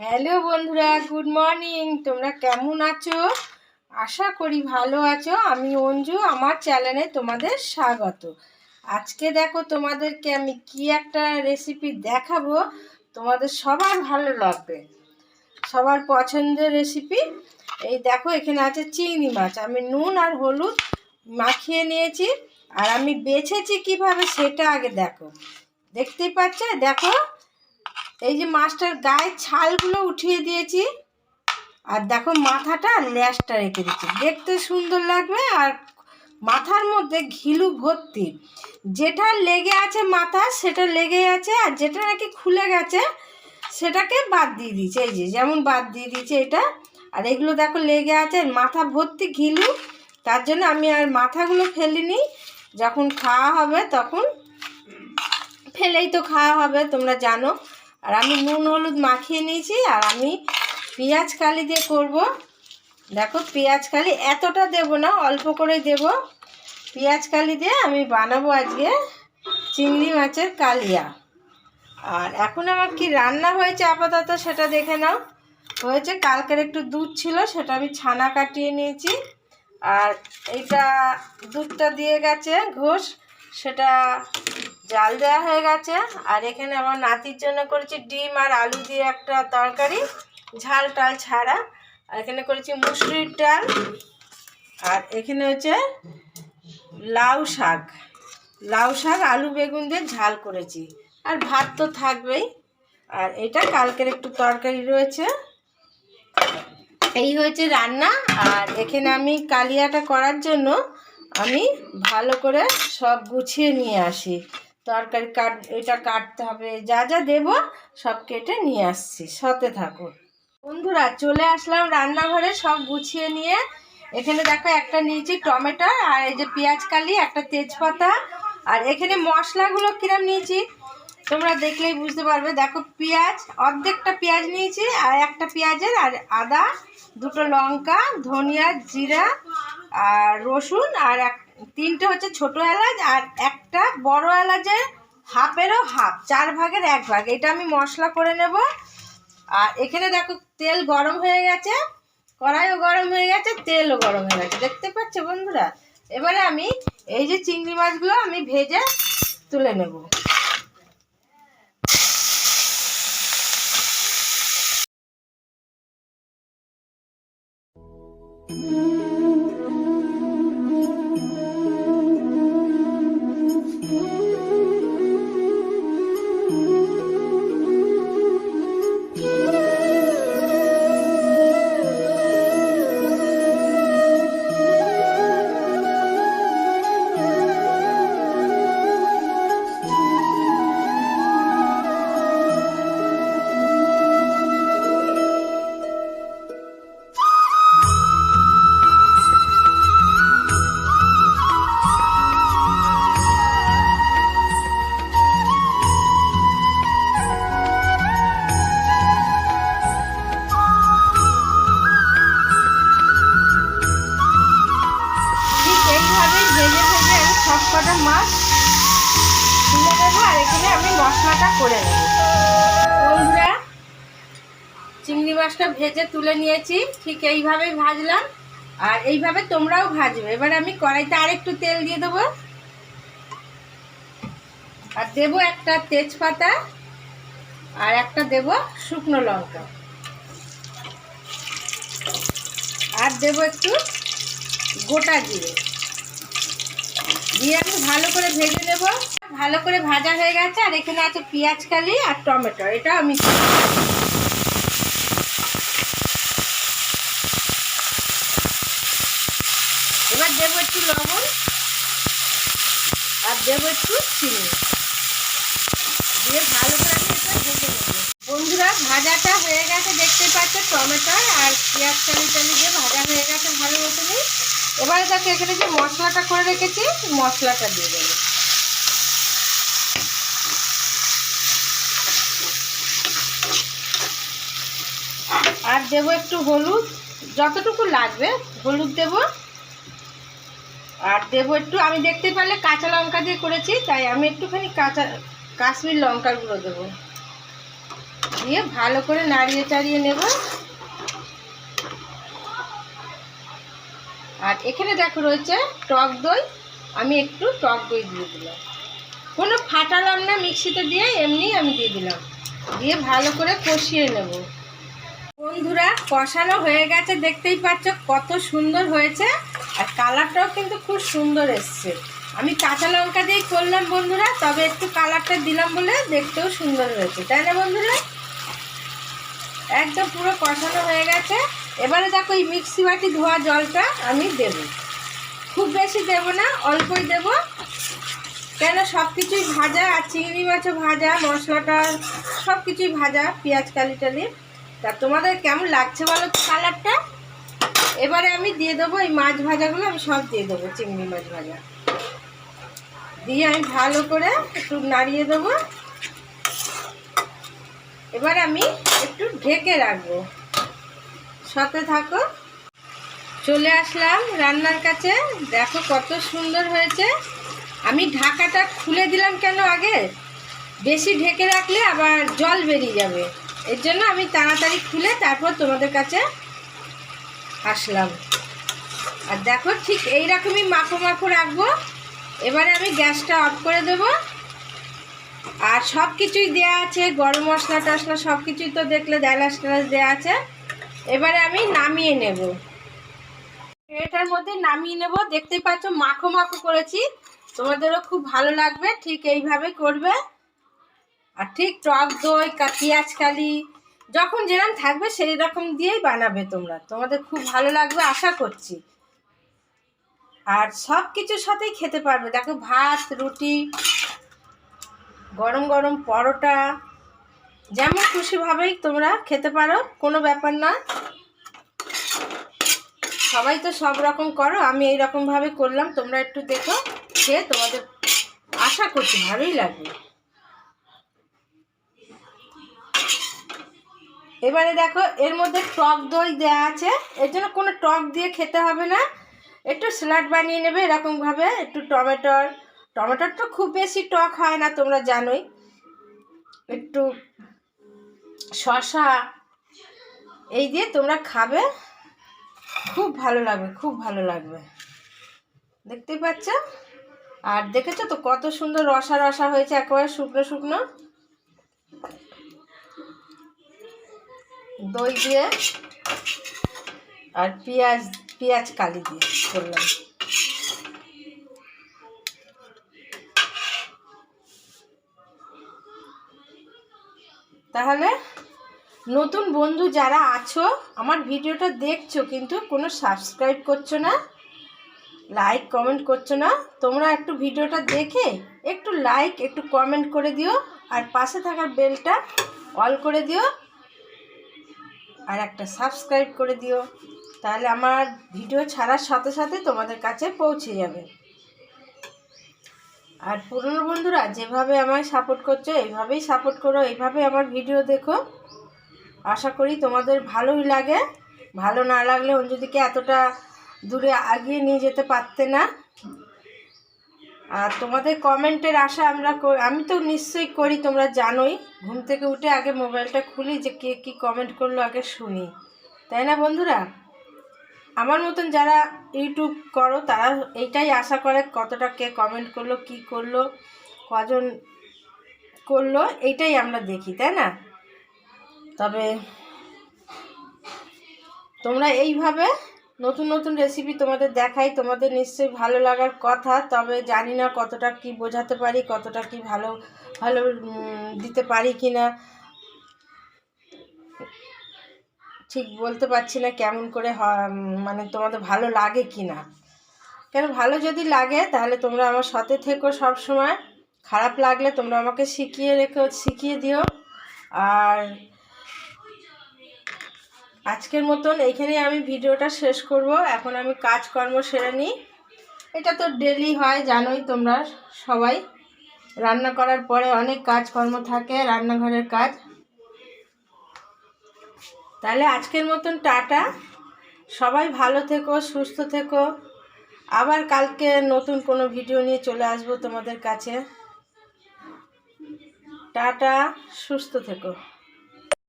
Hello বন্ধুরা, good morning. তোমরা কেমন আছো? আশা করি ভালো আছো। আমি অঞ্জু, আমার চ্যানেলে তোমাদের স্বাগত। আজকে দেখো তোমাদেরকে আমি কি একটা রেসিপি দেখাবো। তোমাদের সবার ভালো লাগবে। সবার পছন্দের রেসিপি এই দেখো, এখানে আছে চিংড়ি মাছ। আমি নুন আর হলুদ মাখিয়ে নিয়েছি। আর আমি বেছেছি কীভাবে সেটা আগে দেখো। দেখতেই পাচ্ছ? দেখো এই যে মাছটার গায়ে ছালগুলো উঠিয়ে দিয়েছি। আর দেখো মাথাটা আর ল্যাসটা রেখে দিচ্ছি। দেখতে সুন্দর লাগবে আর মাথার মধ্যে ঘিলু ভর্তি। যেটা লেগে আছে মাথা, সেটা লেগে আছে আর যেটা নাকি খুলে গেছে, সেটাকে বাদ দিয়ে দিয়েছে। এই যে যেমন বাদ দিয়ে দিয়েছে এটা। আর এগুলো দেখো লেগে আছে, মাথা ভর্তি ঘিলু। তার জন্য আমি আর মাথাগুলো ফেলিনি। যখন খাওয়া হবে তখন, ফেলেই তো খাওয়া হবে, তোমরা জানো। আর আমি নুন, হলুদ মাখিয়ে নিয়েছি আর আমি পেঁয়াজ কালি দিয়ে করব। দেখো, পেঁয়াজ কালি এতটা দেব না, অল্প করে দেব। পেঁয়াজ কালি দিয়ে আমি বানাবো আজকে চিংড়ি মাছের কালিয়া। আর এখন আমার কি রান্না হয়েছে আপাতত সেটা দেখে নাও। হয়েছে, কালকের একটু দুধ ছিল, সেটা আমি ছানা কাটিয়ে নিয়েছি। আর এইটা দুধটা দিয়ে গেছে ঘোষ। সেটা জাল দেওয়া হয়ে গেছে। আর এখানে আমার নাতির জন্য করেছি ডিম আর আলু দিয়ে একটা তরকারি, ঝাল টাল ছাড়া। আর এখানে করেছি মুসুরির ডাল, আর এখানে হচ্ছে লাউ শাক। লাউ শাক, আলু বেগুন দিয়ে ঝাল করেছি। আর ভাত তো থাকবেই। আর এটা কালকের একটু তরকারি রয়েছে। এই হয়েছে রান্না। আর এখানে আমি কালিয়াটা করার জন্য আমি ভালো করে সব গুছিয়ে নিয়ে আসি। তরকারি কাট, এটা কাটতে হবে, যা যা দেব সব কেটে নিয়ে আসছি সতে থাকো বন্ধুরা, চলে আসলাম রান্নাঘরে, সব গুছিয়ে নিয়ে। এখানে দেখো একটা নিয়েছি টমেটো আর এই যে পেঁয়াজ কালি, একটা তেজপাতা। আর এখানে মশলাগুলো কিরম নিয়েছি? তোমরা দেখলেই বুঝতে পারবে। দেখো পেঁয়াজ, অর্ধেকটা পেঁয়াজ নিয়েছি আর একটা পেঁয়াজের, আর আদা, দুটো লঙ্কা, ধনিয়া, জিরা, আর রসুন, আর এক, তিনটে হচ্ছে ছোট এলাচ, আর একটা বড় এলাচের হাফেরও হাফ, চার ভাগের এক ভাগ। এটা আমি মশলা করে নেব। আর এখানে দেখো তেল গরম হয়ে গেছে, কড়াইও গরম হয়ে গেছে, তেলও গরম হয়ে গেছে। দেখতে পাচ্ছ বন্ধুরা? এবারে আমি এই যে চিংড়ি মাছগুলো আমি ভেজে তুলে নেব। ঠিক মশলাটা করে নেব। বন্ধুরা, চিংড়ি মাছটা ভেজে তুলে নিয়েছি। ঠিক এইভাবেই ভাজলাম। আর এইভাবে তোমরাও ভাজবে। এবার আমি কড়াইতে আরেকটু তেল দিয়ে দেবো। আর দেবো একটা তেজপাতা আর একটা দেব শুকনো লঙ্কা। আর দেবো একটু গোটা জিরে। দিয়ে আমি ভালো করে ভেজে নেব। ভালো করে ভাজা হয়ে গেছে, আর এখানে আছে পেঁয়াজ কালি আর টমেটো এটা আমি এবার দেবো একটু লবণ আর দেবো একটু চিনি। দিয়ে ভালো করে আমি এটা ভেজে নেব। বন্ধুরা, ভাজাটা হয়ে গেছে, দেখতে পাচ্ছ টমেটো আর পেঁয়াজ কালি টালি দিয়ে ভাজা হয়ে গেছে ভালো মতনই। এবারে দেখো, এখানে যে মশলাটা করে রেখেছি, মশলাটা দিয়ে দেবো। আর দেব একটু হলুদ, যতটুকু লাগবে, হলুদ দেব। আর দেব একটু, আমি দেখতে পারলে কাঁচা লঙ্কা দিয়ে করেছি, তাই আমি একটুখানি কাঁচা, কাশ্মীর লঙ্কার গুঁড়ো দেবো। দিয়ে ভালো করে নাড়িয়ে চাড়িয়ে নেব। আর এখানে দেখো রয়েছে টক দই। আমি একটু টক দই দিয়ে দিলাম। কোনো ফাটালাম না মিক্সিতে দিয়ে, এমনি আমি দিয়ে দিলাম। দিয়ে ভালো করে কষিয়ে নেব। বন্ধুরা, কষানো হয়ে গেছে, দেখতেই পাচ্ছ কত সুন্দর হয়েছে। আর কালারটাও কিন্তু খুব সুন্দর এসছে। আমি কাঁচা লঙ্কা দিয়েই করলাম বন্ধুরা, তবে একটু কালারটা দিলাম বলে দেখতেও সুন্দর হয়েছে। তাই না বন্ধুরা? একদম পুরো কষানো হয়ে গেছে। এবারে দেখো এই মিক্সি বাটি ধোয়া জলটা আমি দেব। খুব বেশি দেব না, অল্পই দেব। কেন সব কিছুই ভাজা আর চিংড়ি মাছও ভাজা, মশলাটা সব কিছুই ভাজা, পেঁয়াজ, কালি টালি। তা তোমাদের কেমন লাগছে বলো কালারটা? এবারে আমি দিয়ে দেবো এই মাছ ভাজাগুলো, আমি সব দিয়ে দেবো, চিংড়ি মাছ ভাজা। দিয়ে আমি ভালো করে একটু নাড়িয়ে দেবো। এবার আমি একটু ঢেকে রাখব। সাথে থাকো। চলে আসলাম রান্নার কাছে। দেখো কত সুন্দর হয়েছে। আমি ঢাকাটা খুলে দিলাম কেন আগে? বেশি ঢেকে রাখলে আবার জল বেরিয়ে যাবে। এর জন্য আমি তাড়াতাড়ি খুলে তারপর তোমাদের কাছে আসলাম। আর দেখো ঠিক এই রকমই মাখো মাখো রাখব। এবারে আমি গ্যাসটা অফ করে দেব। আর সব কিছুই দেওয়া আছে। গরম মশলা টশলা সব কিছুই তো দেখলে দেলাস টেলাস দেওয়া আছে। এবারে আমি নামিয়ে নেব। এটার মধ্যে নামিয়ে নেব। দেখতে পাচ্ছ, মাখো মাখো করেছি। তোমাদেরও খুব ভালো লাগবে। ঠিক এইভাবে করবে। আর ঠিক টক দই, কা- পেঁয়াজ কালি, যখন যেরকম থাকবে সেই রকম দিয়েই বানাবে তোমরা। তোমাদের খুব ভালো লাগবে, আশা করছি। আর সব কিছুর সাথেই খেতে পারবে। দেখো, ভাত, রুটি, গরম গরম পরোটা। যেমন খুশিভাবেই তোমরা খেতে পারো, কোনো ব্যাপার না। সবাই তো সব রকম করো, আমি এই রকমভাবে করলাম, তোমরা একটু দেখো, খেয়ে তোমাদের আশা করছি ভালোই লাগবে। এবারে দেখো, এর মধ্যে টক দই দেওয়া আছে, এর জন্য কোনো টক দিয়ে খেতে হবে না। একটু স্যালাড বানিয়ে নেবে এরকমভাবে, একটু টমেটোর টমেটোর তো খুব বেশি টক হয় না, তোমরা জানোই। একটু শশা, এই দিয়ে তোমরা খাবে। খুব ভালো লাগবে, খুব ভালো লাগবে। দেখতেই পাচ্ছ? আর দেখেছ তো কত সুন্দর রসা রসা হয়েছে, একেবারে শুকনো শুকনো? দই দিয়ে আর পেঁয়াজ পেঁয়াজ কালি দিয়ে করলাম। তাহলে নতুন বন্ধু যারা আছো, আমার ভিডিওটা দেখছ, কিন্তু কোনো সাবস্ক্রাইব করছ না লাইক কমেন্ট করছ না, তোমরা একটু ভিডিওটা দেখে একটু লাইক একটু কমেন্ট করে দিও, আর পাশে থাকার বেলটা অল করে দিও, আর একটা সাবস্ক্রাইব করে দিও, তাহলে আমার ভিডিও ছাড়ার সাথে সাথে তোমাদের কাছে পৌঁছে যাবে। আর পুরনো বন্ধুরা, যেভাবে আমায় সাপোর্ট করছ, এইভাবেই সাপোর্ট করো এইভাবে আমার ভিডিও দেখো। আশা করি তোমাদের ভালোই লাগে। ভালো না লাগলে অঞ্জুদিকে এতটা দূরে আগিয়ে নিয়ে যেতে পারতে না। আর তোমাদের কমেন্টের আশা আমরা আমি তো নিশ্চয়ই করি, তোমরা জানোই। ঘুম থেকে উঠে আগে মোবাইলটা খুলি, যে কে কী কমেন্ট করল আগে শুনি। তাই না বন্ধুরা? আমার মতন যারা ইউটিউব করো, তারা এইটাই আশা করে, কতটা কে কমেন্ট করল, কি করল, কজন করল, এইটাই আমরা দেখি, তাই না? তবে তোমরা এইভাবে নতুন নতুন রেসিপি তোমাদের দেখাই, তোমাদের নিশ্চয়ই ভালো লাগার কথা, তবে জানি না কতটা কি বোঝাতে পারি, কতটা কি ভালো ভালো দিতে পারি কি না ঠিক বলতে পারছি না কেমন করে মানে তোমাদের ভালো লাগে কি না কেন ভালো যদি লাগে, তাহলে তোমরা আমার সাথে থেকো সব সময় খারাপ লাগলে তোমরা আমাকে শিখিয়ে রেখো, শিখিয়ে দিও। আর আজকের মতন এইখানেই আমি ভিডিওটা শেষ করব। এখন আমি কাজকর্ম সেরে নিই। এটা তো ডেলি হয়, জানোই তোমরা সবাই। রান্না করার পরে অনেক কাজকর্ম থাকে, রান্নাঘরের কাজ। তাহলে আজকের মতন টাটা। সবাই ভালো থেকো, সুস্থ থেকো। আবার কালকে নতুন কোনো ভিডিও নিয়ে চলে আসব তোমাদের কাছে। টাটা, সুস্থ থেকো।